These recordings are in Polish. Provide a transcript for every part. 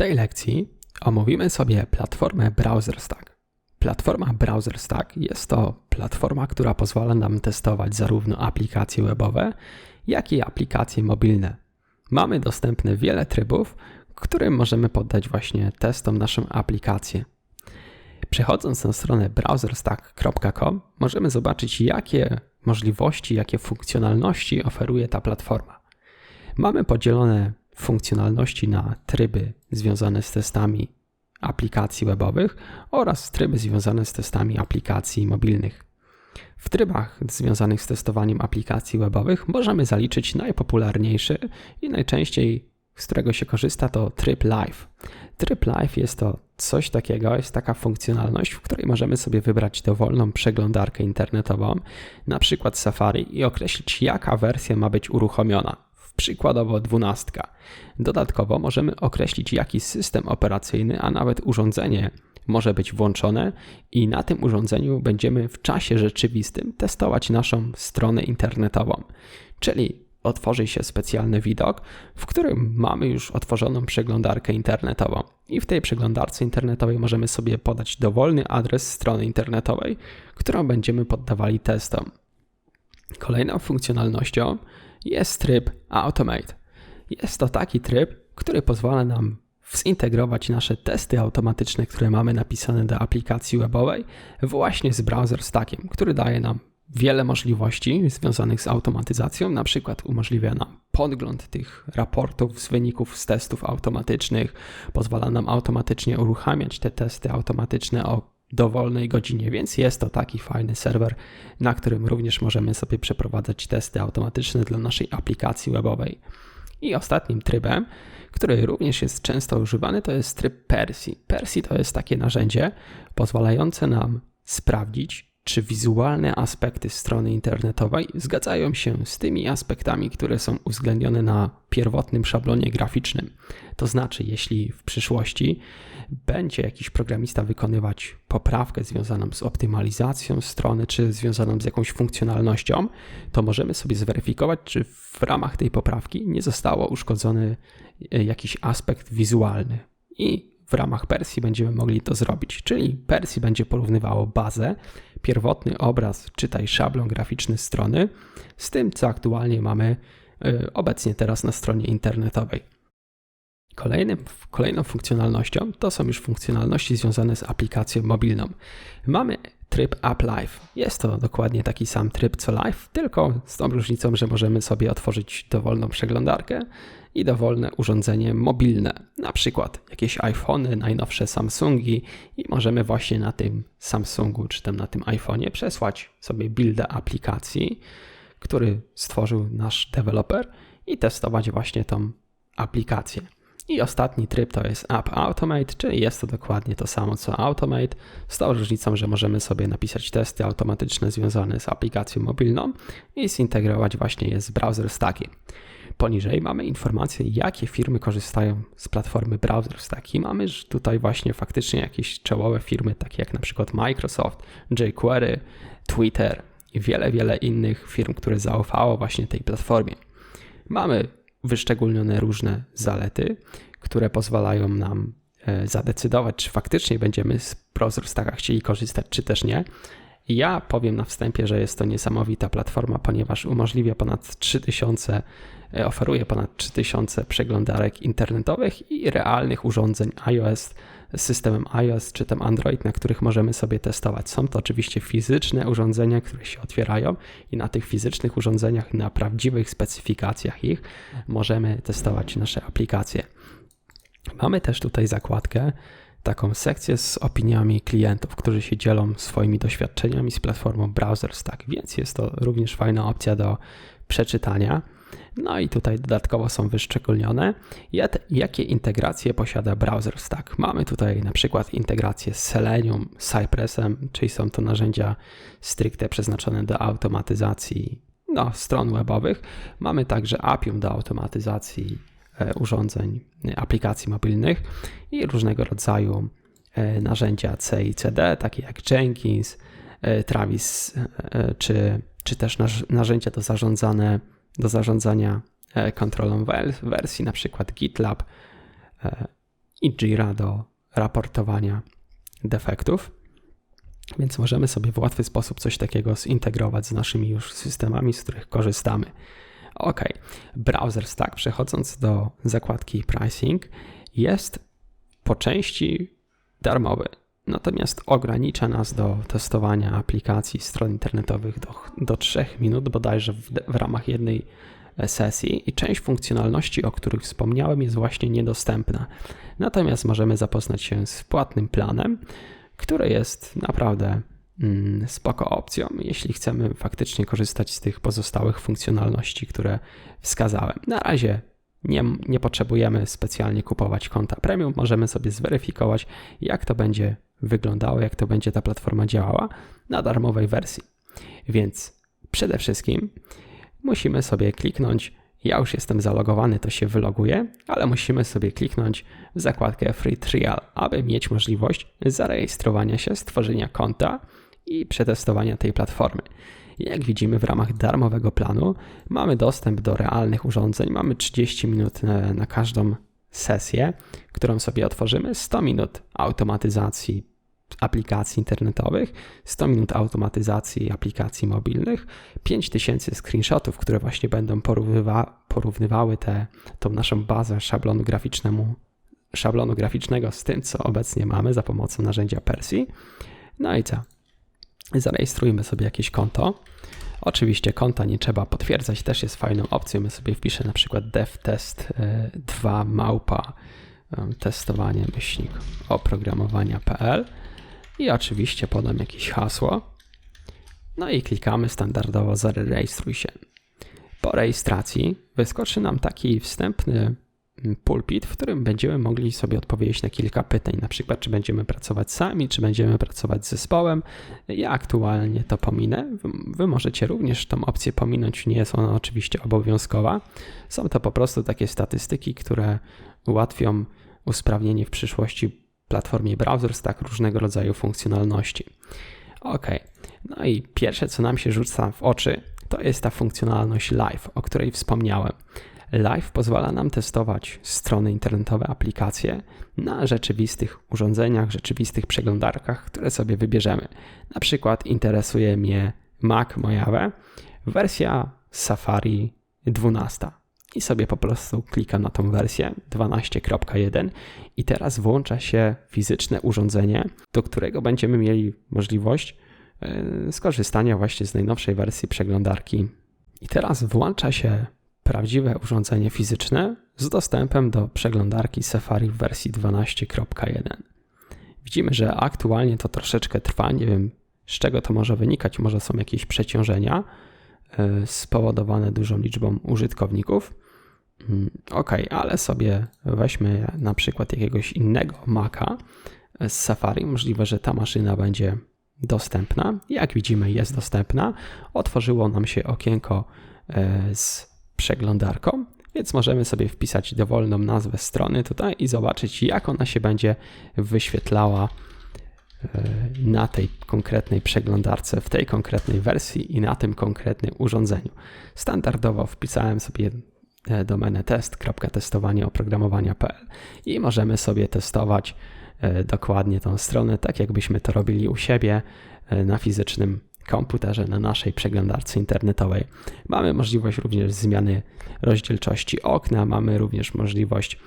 tej lekcji omówimy sobie platformę BrowserStack. Platforma BrowserStack jest to platforma, która pozwala nam testować zarówno aplikacje webowe, jak i aplikacje mobilne. Mamy dostępne wiele trybów, którym możemy poddać właśnie testom naszą aplikację. Przechodząc na stronę browserstack.com możemy zobaczyć, jakie możliwości, jakie funkcjonalności oferuje ta platforma. Mamy podzielone funkcjonalności na tryby związane z testami aplikacji webowych oraz tryby związane z testami aplikacji mobilnych. W trybach związanych z testowaniem aplikacji webowych możemy zaliczyć najpopularniejszy i najczęściej z którego się korzysta to tryb live. Tryb live jest to coś takiego, jest taka funkcjonalność, w której możemy sobie wybrać dowolną przeglądarkę internetową, na przykład Safari i określić jaka wersja ma być uruchomiona przykładowo 12. Dodatkowo możemy określić, jaki system operacyjny, a nawet urządzenie może być włączone, i na tym urządzeniu będziemy w czasie rzeczywistym testować naszą stronę internetową. Czyli otworzy się specjalny widok, w którym mamy już otworzoną przeglądarkę internetową. I w tej przeglądarce internetowej możemy sobie podać dowolny adres strony internetowej, którą będziemy poddawali testom. Kolejną funkcjonalnością jest tryb Automate. Jest to taki tryb, który pozwala nam zintegrować nasze testy automatyczne, które mamy napisane do aplikacji webowej, właśnie z browser stackiem, który daje nam wiele możliwości związanych z automatyzacją, na przykład umożliwia nam podgląd tych raportów z wyników z testów automatycznych, pozwala nam automatycznie uruchamiać te testy automatyczne o dowolnej godzinie, więc jest to taki fajny serwer, na którym również możemy sobie przeprowadzać testy automatyczne dla naszej aplikacji webowej. I ostatnim trybem, który również jest często używany, to jest tryb Persi. Persi to jest takie narzędzie pozwalające nam sprawdzić, czy wizualne aspekty strony internetowej zgadzają się z tymi aspektami, które są uwzględnione na pierwotnym szablonie graficznym. To znaczy, jeśli w przyszłości będzie jakiś programista wykonywać poprawkę związaną z optymalizacją strony, czy związaną z jakąś funkcjonalnością, to możemy sobie zweryfikować, czy w ramach tej poprawki nie zostało uszkodzony e, jakiś aspekt wizualny. I w ramach Persji będziemy mogli to zrobić. Czyli Persji będzie porównywało bazę, pierwotny obraz, czytaj szablon graficzny strony, z tym, co aktualnie mamy e, obecnie teraz na stronie internetowej. Kolejnym, kolejną funkcjonalnością to są już funkcjonalności związane z aplikacją mobilną. Mamy tryb App Live. Jest to dokładnie taki sam tryb co Live, tylko z tą różnicą, że możemy sobie otworzyć dowolną przeglądarkę i dowolne urządzenie mobilne, na przykład jakieś iPhony, najnowsze Samsungi i możemy właśnie na tym Samsungu czy tam na tym iPhone'ie przesłać sobie builda aplikacji, który stworzył nasz deweloper i testować właśnie tą aplikację. I ostatni tryb to jest App Automate, czyli jest to dokładnie to samo co Automate, z tą różnicą, że możemy sobie napisać testy automatyczne związane z aplikacją mobilną i zintegrować właśnie je z browser stackiem. Poniżej mamy informacje, jakie firmy korzystają z platformy browser stacki. Mamy tutaj właśnie faktycznie jakieś czołowe firmy, takie jak na przykład Microsoft, jQuery, Twitter i wiele, wiele innych firm, które zaufało właśnie tej platformie. Mamy wyszczególnione różne zalety, które pozwalają nam e, zadecydować, czy faktycznie będziemy z browser Stacka chcieli korzystać, czy też nie. Ja powiem na wstępie, że jest to niesamowita platforma, ponieważ umożliwia ponad 3000, e, oferuje ponad 3000 przeglądarek internetowych i realnych urządzeń iOS systemem iOS czy tam Android, na których możemy sobie testować. Są to oczywiście fizyczne urządzenia, które się otwierają i na tych fizycznych urządzeniach, na prawdziwych specyfikacjach ich możemy testować nasze aplikacje. Mamy też tutaj zakładkę, taką sekcję z opiniami klientów, którzy się dzielą swoimi doświadczeniami z platformą BrowserStack, więc jest to również fajna opcja do przeczytania. No i tutaj dodatkowo są wyszczególnione, jakie integracje posiada BrowserStack. Mamy tutaj na przykład integrację z Selenium, Cypressem, czyli są to narzędzia stricte przeznaczone do automatyzacji no, stron webowych. Mamy także Appium do automatyzacji e, urządzeń, aplikacji mobilnych i różnego rodzaju e, narzędzia C i CD, takie jak Jenkins, e, Travis, czy, czy też narzędzia do zarządzane do zarządzania e, kontrolą wersji, na przykład GitLab. E, i Jira do raportowania defektów. Więc możemy sobie w łatwy sposób coś takiego zintegrować z naszymi już systemami, z których korzystamy. OK, browser stack, przechodząc do zakładki pricing, jest po części darmowy, natomiast ogranicza nas do testowania aplikacji stron internetowych do, do 3 minut bodajże w, w ramach jednej sesji i część funkcjonalności, o których wspomniałem, jest właśnie niedostępna. Natomiast możemy zapoznać się z płatnym planem, który jest naprawdę mm, spoko opcją, jeśli chcemy faktycznie korzystać z tych pozostałych funkcjonalności, które wskazałem. Na razie nie, nie potrzebujemy specjalnie kupować konta premium, możemy sobie zweryfikować, jak to będzie wyglądało, jak to będzie ta platforma działała na darmowej wersji. Więc przede wszystkim musimy sobie kliknąć, ja już jestem zalogowany, to się wyloguję, ale musimy sobie kliknąć w zakładkę Free Trial, aby mieć możliwość zarejestrowania się, stworzenia konta i przetestowania tej platformy. Jak widzimy, w ramach darmowego planu mamy dostęp do realnych urządzeń, mamy 30 minut na, na każdą sesję, którą sobie otworzymy, 100 minut automatyzacji aplikacji internetowych, 100 minut automatyzacji aplikacji mobilnych, 5000 screenshotów, które właśnie będą porównywa, porównywały tę naszą bazę szablonu, graficznemu, szablonu graficznego z tym, co obecnie mamy za pomocą narzędzia Persji. No i co? Zarejestrujmy sobie jakieś konto. Oczywiście konta nie trzeba potwierdzać, też jest fajną opcją. Ja sobie wpiszę na przykład devtest 2 e, małpa e, testowanie myślnik oprogramowania.pl i oczywiście podam jakieś hasło. No i klikamy standardowo zarejestruj się. Po rejestracji wyskoczy nam taki wstępny pulpit, w którym będziemy mogli sobie odpowiedzieć na kilka pytań, na przykład czy będziemy pracować sami, czy będziemy pracować z zespołem. Ja aktualnie to pominę. Wy możecie również tą opcję pominąć, nie jest ona oczywiście obowiązkowa. Są to po prostu takie statystyki, które ułatwią usprawnienie w przyszłości platformie browser z tak różnego rodzaju funkcjonalności. Ok, no i pierwsze co nam się rzuca w oczy, to jest ta funkcjonalność Live, o której wspomniałem. Live pozwala nam testować strony internetowe, aplikacje na rzeczywistych urządzeniach, rzeczywistych przeglądarkach, które sobie wybierzemy. Na przykład interesuje mnie Mac Mojave, wersja Safari 12 i sobie po prostu klikam na tą wersję 12.1 i teraz włącza się fizyczne urządzenie, do którego będziemy mieli możliwość e, skorzystania właśnie z najnowszej wersji przeglądarki. I teraz włącza się prawdziwe urządzenie fizyczne z dostępem do przeglądarki Safari w wersji 12.1. Widzimy, że aktualnie to troszeczkę trwa, nie wiem z czego to może wynikać, może są jakieś przeciążenia spowodowane dużą liczbą użytkowników. Mm, ok, ale sobie weźmy na przykład jakiegoś innego Maca z Safari. Możliwe, że ta maszyna będzie dostępna. Jak widzimy, jest dostępna. Otworzyło nam się okienko e, z przeglądarką, więc możemy sobie wpisać dowolną nazwę strony tutaj i zobaczyć, jak ona się będzie wyświetlała e, na tej konkretnej przeglądarce, w tej konkretnej wersji i na tym konkretnym urządzeniu. Standardowo wpisałem sobie E, domenę test.testowanie i możemy sobie testować e, dokładnie tą stronę, tak jakbyśmy to robili u siebie e, na fizycznym komputerze, na naszej przeglądarce internetowej. Mamy możliwość również zmiany rozdzielczości okna, mamy również możliwość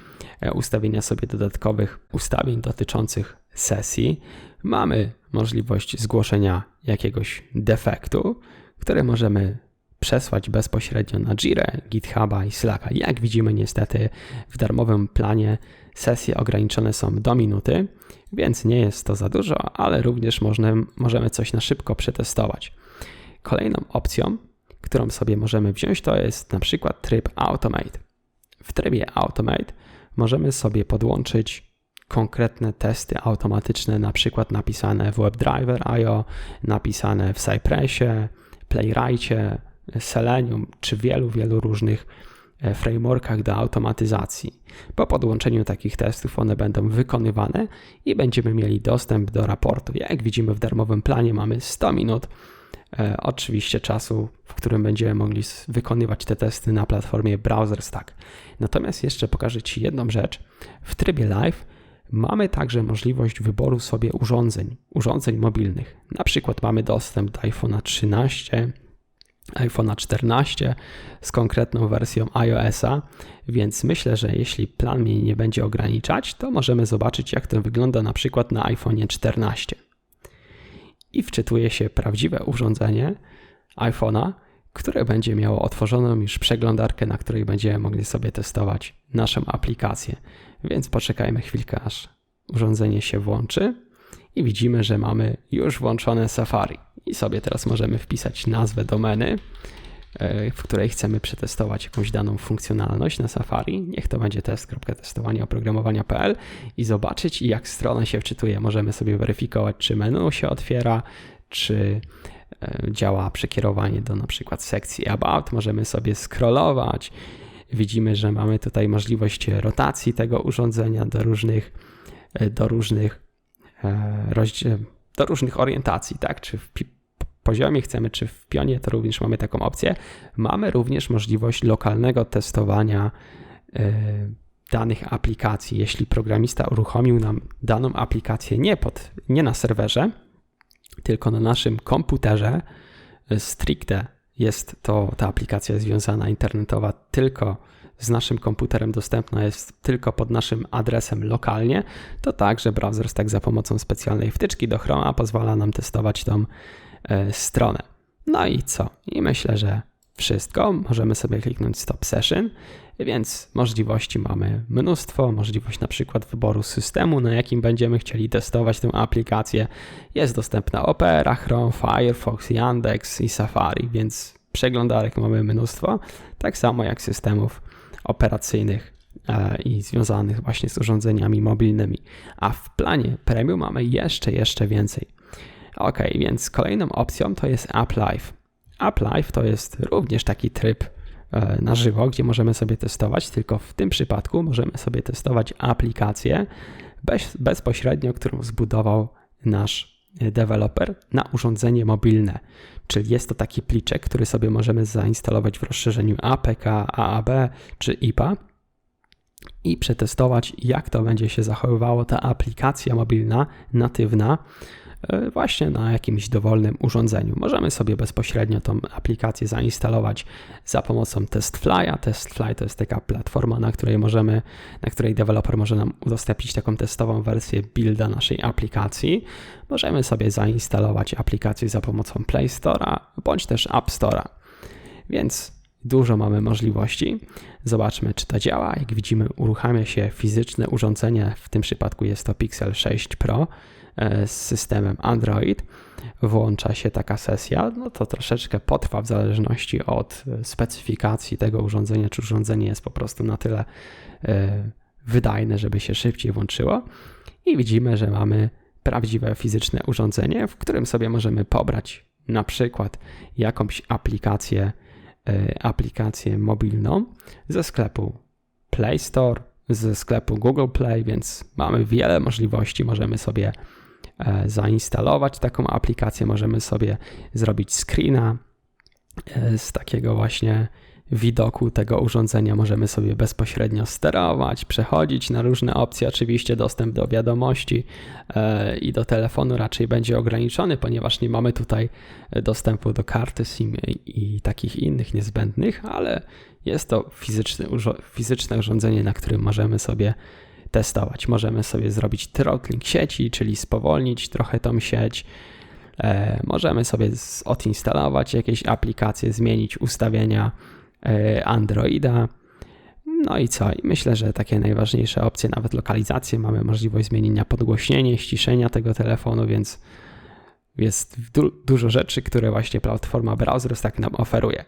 ustawienia sobie dodatkowych ustawień dotyczących sesji. Mamy możliwość zgłoszenia jakiegoś defektu, który możemy przesłać bezpośrednio na Jira, GitHuba i Slacka. Jak widzimy, niestety w darmowym planie sesje ograniczone są do minuty, więc nie jest to za dużo, ale również można, możemy coś na szybko przetestować. Kolejną opcją, którą sobie możemy wziąć, to jest na przykład tryb Automate. W trybie Automate możemy sobie podłączyć konkretne testy automatyczne, na przykład napisane w WebDriver.io, napisane w Cypressie, Playwrightie, Selenium czy wielu, wielu różnych e, frameworkach do automatyzacji. Po podłączeniu takich testów one będą wykonywane i będziemy mieli dostęp do raportu. Jak widzimy w darmowym planie mamy 100 minut oczywiście czasu, w którym będziemy mogli wykonywać te testy na platformie BrowserStack. Natomiast jeszcze pokażę Ci jedną rzecz. W trybie live mamy także możliwość wyboru sobie urządzeń, urządzeń mobilnych. Na przykład mamy dostęp do iPhone'a 13, iPhone'a 14 z konkretną wersją iOS-a, więc myślę, że jeśli plan mnie nie będzie ograniczać, to możemy zobaczyć, jak to wygląda na przykład na iPhone'ie 14. I wczytuje się prawdziwe urządzenie iPhone'a, które będzie miało otworzoną już przeglądarkę, na której będziemy mogli sobie testować naszą aplikację. Więc poczekajmy chwilkę, aż urządzenie się włączy i widzimy, że mamy już włączone Safari. I sobie teraz możemy wpisać nazwę domeny, w której chcemy przetestować jakąś daną funkcjonalność na Safari. Niech to będzie test.testowanie oprogramowania.pl i zobaczyć, jak strona się wczytuje. Możemy sobie weryfikować, czy menu się otwiera, czy e, działa przekierowanie do na przykład sekcji About. Możemy sobie scrollować. Widzimy, że mamy tutaj możliwość rotacji tego urządzenia do różnych, e, do różnych do różnych orientacji, tak? Czy w poziomie chcemy, czy w pionie, to również mamy taką opcję. Mamy również możliwość lokalnego testowania e, danych aplikacji. Jeśli programista uruchomił nam daną aplikację nie, pod, nie na serwerze, tylko na naszym komputerze, e, stricte jest to ta aplikacja związana internetowa tylko z naszym komputerem dostępna jest tylko pod naszym adresem lokalnie, to także browser tak za pomocą specjalnej wtyczki do Chroma pozwala nam testować tą stronę. No i co? I myślę, że wszystko. Możemy sobie kliknąć Stop Session, więc możliwości mamy mnóstwo. Możliwość na przykład wyboru systemu, na jakim będziemy chcieli testować tę aplikację. Jest dostępna Opera, Chrome, Firefox, Yandex i Safari, więc przeglądarek mamy mnóstwo, tak samo jak systemów operacyjnych e, i związanych właśnie z urządzeniami mobilnymi. A w planie premium mamy jeszcze, jeszcze więcej. Ok, więc kolejną opcją to jest App Live. App Live to jest również taki tryb e, na żywo, gdzie możemy sobie testować, tylko w tym przypadku możemy sobie testować aplikację bez, bezpośrednio, którą zbudował nasz deweloper na urządzenie mobilne. Czyli jest to taki pliczek, który sobie możemy zainstalować w rozszerzeniu APK, AAB czy IPA i przetestować, jak to będzie się zachowywało ta aplikacja mobilna natywna E, właśnie na jakimś dowolnym urządzeniu. Możemy sobie bezpośrednio tą aplikację zainstalować za pomocą TestFly'a. TestFly to jest taka platforma, na której możemy, na której deweloper może nam udostępnić taką testową wersję builda naszej aplikacji. Możemy sobie zainstalować aplikację za pomocą Play Store'a bądź też App Store'a. Więc dużo mamy możliwości. Zobaczmy, czy to działa. Jak widzimy, uruchamia się fizyczne urządzenie, w tym przypadku jest to Pixel 6 Pro E, z systemem Android, włącza się taka sesja, no to troszeczkę potrwa w zależności od e, specyfikacji tego urządzenia, czy urządzenie jest po prostu na tyle e, wydajne, żeby się szybciej włączyło. I widzimy, że mamy prawdziwe fizyczne urządzenie, w którym sobie możemy pobrać na przykład jakąś aplikację, aplikację mobilną ze sklepu Play Store, ze sklepu Google Play, więc mamy wiele możliwości. Możemy sobie E, zainstalować taką aplikację. Możemy sobie zrobić screena e, z takiego właśnie widoku tego urządzenia. Możemy sobie bezpośrednio sterować, przechodzić na różne opcje. Oczywiście dostęp do wiadomości e, i do telefonu raczej będzie ograniczony, ponieważ nie mamy tutaj dostępu do karty SIM i takich innych niezbędnych, ale jest to fizyczne, fizyczne urządzenie, na którym możemy sobie testować. Możemy sobie zrobić throttling sieci, czyli spowolnić trochę tą sieć. E, możemy sobie odinstalować jakieś aplikacje, zmienić ustawienia e, Androida. No i co? I myślę, że takie najważniejsze opcje, nawet lokalizację, mamy możliwość zmienienia podgłośnienia, ściszenia tego telefonu, więc jest du dużo rzeczy, które właśnie platforma Browsers tak nam oferuje.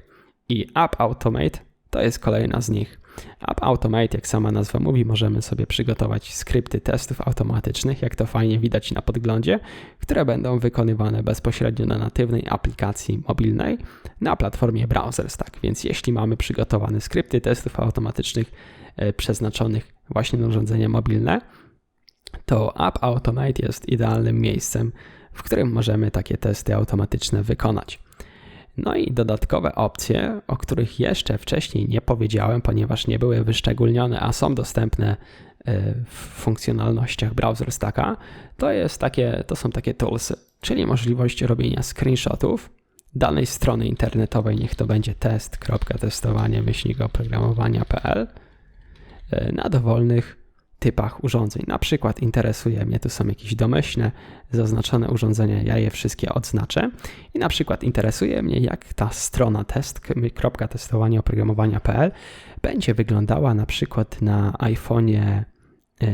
I App Automate to jest kolejna z nich. App Automate, jak sama nazwa mówi, możemy sobie przygotować skrypty testów automatycznych, jak to fajnie widać na podglądzie, które będą wykonywane bezpośrednio na natywnej aplikacji mobilnej na platformie Browsers. Tak więc jeśli mamy przygotowane skrypty testów automatycznych e, przeznaczonych właśnie na urządzenia mobilne, to App Automate jest idealnym miejscem, w którym możemy takie testy automatyczne wykonać. No i dodatkowe opcje, o których jeszcze wcześniej nie powiedziałem, ponieważ nie były wyszczególnione, a są dostępne w funkcjonalnościach Browser Stacka, to, jest takie, to są takie toolsy, czyli możliwość robienia screenshotów danej strony internetowej, niech to będzie test.testowanie myślnik oprogramowania.pl e, na dowolnych typach urządzeń. Na przykład interesuje mnie, tu są jakieś domyślne, zaznaczone urządzenia, ja je wszystkie odznaczę. I na przykład interesuje mnie, jak ta strona test.testowanie oprogramowania.pl będzie wyglądała na przykład na iPhone'ie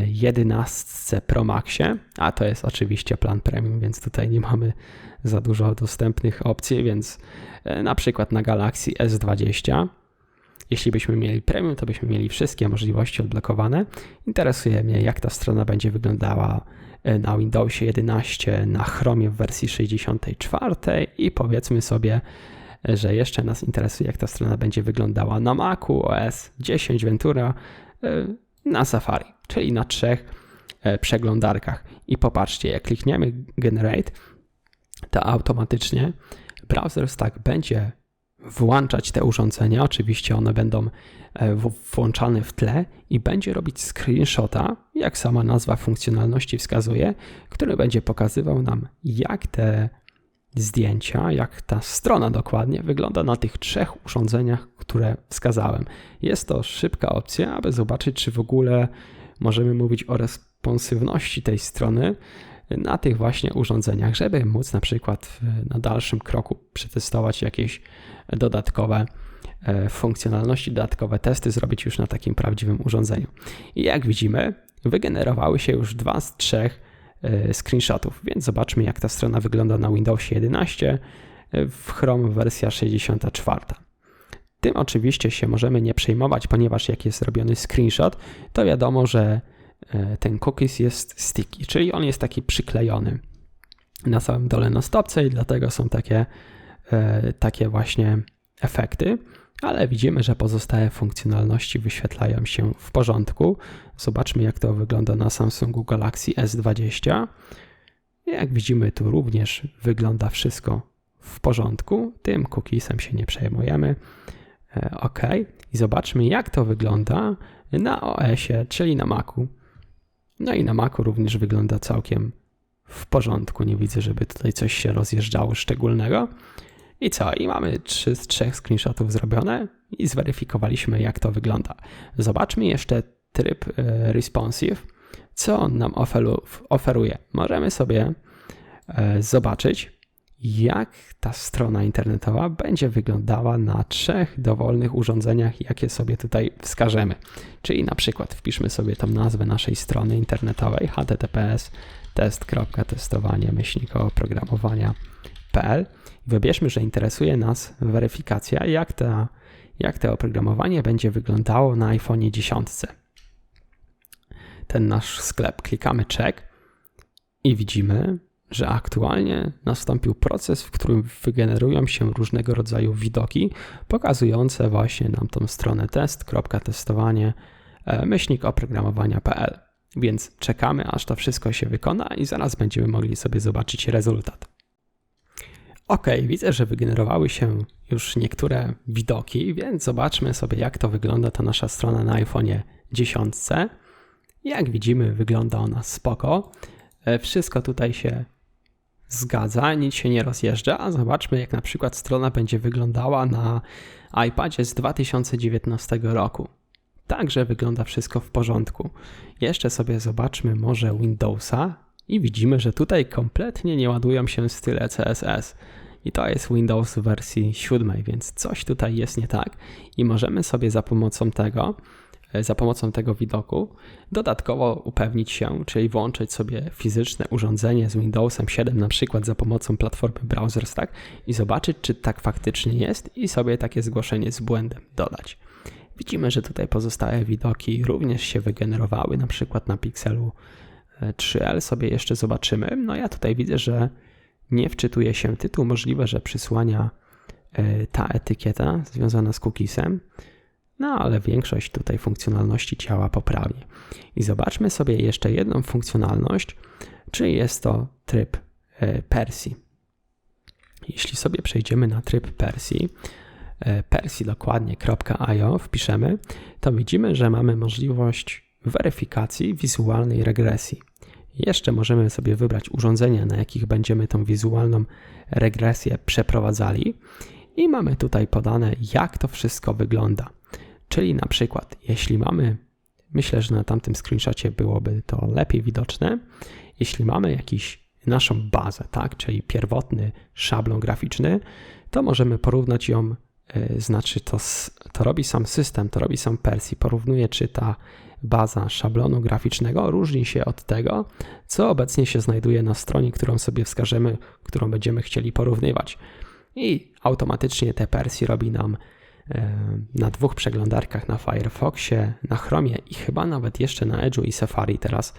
11 e, Pro Maxie, a to jest oczywiście plan premium, więc tutaj nie mamy za dużo dostępnych opcji, więc e, na przykład na Galaxy S20 jeśli byśmy mieli premium, to byśmy mieli wszystkie możliwości odblokowane. Interesuje mnie, jak ta strona będzie wyglądała e, na Windowsie 11, na Chromie w wersji 64 i powiedzmy sobie, że jeszcze nas interesuje, jak ta strona będzie wyglądała na Macu OS 10 Ventura na Safari, czyli na trzech e, przeglądarkach. I popatrzcie, jak klikniemy Generate, to automatycznie browser stack będzie włączać te urządzenia. Oczywiście one będą e, włączane w tle i będzie robić screenshota, jak sama nazwa funkcjonalności wskazuje, który będzie pokazywał nam, jak te zdjęcia, jak ta strona dokładnie wygląda na tych trzech urządzeniach, które wskazałem. Jest to szybka opcja, aby zobaczyć, czy w ogóle możemy mówić o responsywności tej strony na tych właśnie urządzeniach, żeby móc na przykład na dalszym kroku przetestować jakieś dodatkowe e, funkcjonalności, dodatkowe testy zrobić już na takim prawdziwym urządzeniu. I jak widzimy, wygenerowały się już dwa z trzech E, screenshotów, więc zobaczmy jak ta strona wygląda na Windowsie 11 e, w Chrome wersja 64. Tym oczywiście się możemy nie przejmować, ponieważ jak jest robiony screenshot, to wiadomo, że ten cookies jest sticky, czyli on jest taki przyklejony na samym dole na stopce i dlatego są takie, takie właśnie efekty ale widzimy, że pozostałe funkcjonalności wyświetlają się w porządku. Zobaczmy, jak to wygląda na Samsungu Galaxy S20. Jak widzimy, tu również wygląda wszystko w porządku. Tym cookiesem się nie przejmujemy. E, OK. I zobaczmy, jak to wygląda na OS-ie, czyli na Macu. No i na Macu również wygląda całkiem w porządku. Nie widzę, żeby tutaj coś się rozjeżdżało szczególnego. I co? I mamy 3 z 3 screenshotów zrobione i zweryfikowaliśmy, jak to wygląda. Zobaczmy jeszcze tryb e, responsive, co on nam oferuje. Możemy sobie e, zobaczyć, jak ta strona internetowa będzie wyglądała na trzech dowolnych urządzeniach, jakie sobie tutaj wskażemy. Czyli na przykład wpiszmy sobie tą nazwę naszej strony internetowej https test.testowanie oprogramowania.pl Wybierzmy, że interesuje nas weryfikacja, jak, ta, jak to oprogramowanie będzie wyglądało na iPhone 10. Ten nasz sklep, klikamy check i widzimy, że aktualnie nastąpił proces, w którym wygenerują się różnego rodzaju widoki pokazujące właśnie nam tą stronę test.testowanie e, myślnik oprogramowania.pl. Więc czekamy, aż to wszystko się wykona i zaraz będziemy mogli sobie zobaczyć rezultat. Ok, widzę, że wygenerowały się już niektóre widoki, więc zobaczmy sobie, jak to wygląda ta nasza strona na iPhone 10. Jak widzimy, wygląda ona spoko. E, wszystko tutaj się zgadza, nic się nie rozjeżdża, a zobaczmy, jak na przykład strona będzie wyglądała na iPadzie z 2019 roku. Także wygląda wszystko w porządku. Jeszcze sobie zobaczmy może Windowsa i widzimy, że tutaj kompletnie nie ładują się style CSS. I to jest Windows w wersji 7, więc coś tutaj jest nie tak i możemy sobie za pomocą tego, e, za pomocą tego widoku dodatkowo upewnić się, czyli włączyć sobie fizyczne urządzenie z Windowsem 7 na przykład za pomocą platformy BrowserStack i zobaczyć, czy tak faktycznie jest i sobie takie zgłoszenie z błędem dodać. Widzimy, że tutaj pozostałe widoki również się wygenerowały, na przykład na Pixelu 3L e, sobie jeszcze zobaczymy. No ja tutaj widzę, że nie wczytuje się tytuł, możliwe, że przysłania e, ta etykieta związana z cookiesem, no ale większość tutaj funkcjonalności działa poprawnie. I zobaczmy sobie jeszcze jedną funkcjonalność, czyli jest to tryb e, Persji. Jeśli sobie przejdziemy na tryb Persji, e, persji dokładnie.io wpiszemy, to widzimy, że mamy możliwość weryfikacji wizualnej regresji. Jeszcze możemy sobie wybrać urządzenia, na jakich będziemy tą wizualną regresję przeprowadzali, i mamy tutaj podane, jak to wszystko wygląda. Czyli na przykład, jeśli mamy, myślę, że na tamtym screenshocie byłoby to lepiej widoczne, jeśli mamy jakiś naszą bazę, tak, czyli pierwotny szablon graficzny, to możemy porównać ją, y, znaczy to, to robi sam system, to robi sam Persi, porównuje czy ta baza szablonu graficznego różni się od tego, co obecnie się znajduje na stronie, którą sobie wskażemy, którą będziemy chcieli porównywać. I automatycznie te Persi robi nam e, na dwóch przeglądarkach, na Firefoxie, na Chromie i chyba nawet jeszcze na Edge'u i Safari teraz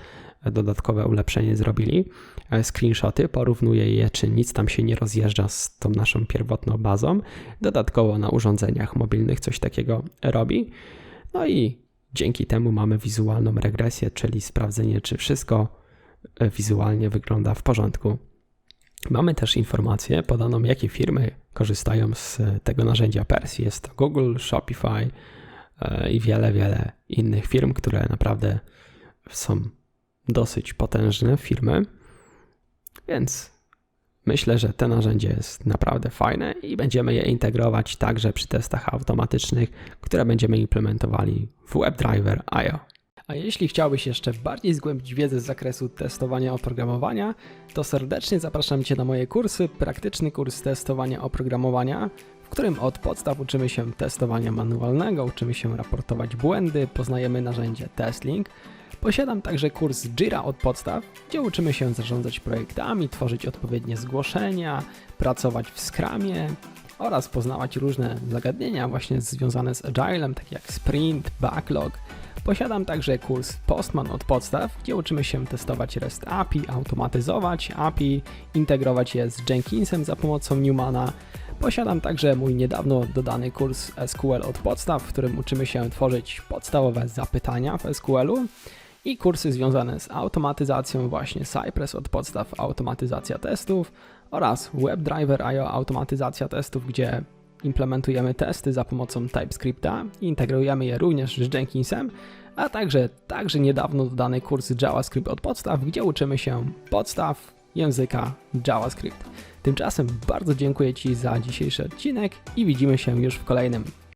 dodatkowe ulepszenie zrobili. E, Screenshoty, porównuje je, czy nic tam się nie rozjeżdża z tą naszą pierwotną bazą. Dodatkowo na urządzeniach mobilnych coś takiego robi. No i dzięki temu mamy wizualną regresję, czyli sprawdzenie, czy wszystko e, wizualnie wygląda w porządku. Mamy też informację podaną, jakie firmy korzystają z tego narzędzia Persji. Jest to Google, Shopify e, i wiele, wiele innych firm, które naprawdę są dosyć potężne firmy. Więc myślę, że to narzędzie jest naprawdę fajne i będziemy je integrować także przy testach automatycznych, które będziemy implementowali w WebDriver IO. A jeśli chciałbyś jeszcze bardziej zgłębić wiedzę z zakresu testowania oprogramowania, to serdecznie zapraszam Cię na moje kursy, praktyczny kurs testowania oprogramowania, w którym od podstaw uczymy się testowania manualnego, uczymy się raportować błędy, poznajemy narzędzie TestLink. Posiadam także kurs Jira od podstaw, gdzie uczymy się zarządzać projektami, tworzyć odpowiednie zgłoszenia, pracować w Scrumie oraz poznawać różne zagadnienia właśnie związane z Agilem, takie jak sprint, backlog. Posiadam także kurs Postman od podstaw, gdzie uczymy się testować REST API, automatyzować API, integrować je z Jenkinsem za pomocą Newmana. Posiadam także mój niedawno dodany kurs SQL od podstaw, w którym uczymy się tworzyć podstawowe zapytania w SQL-u i kursy związane z automatyzacją, właśnie Cypress od podstaw automatyzacja testów oraz WebDriver IO automatyzacja testów, gdzie implementujemy testy za pomocą TypeScripta i integrujemy je również z Jenkinsem, a także, także niedawno dodany kurs JavaScript od podstaw, gdzie uczymy się podstaw języka JavaScript. Tymczasem bardzo dziękuję Ci za dzisiejszy odcinek i widzimy się już w kolejnym.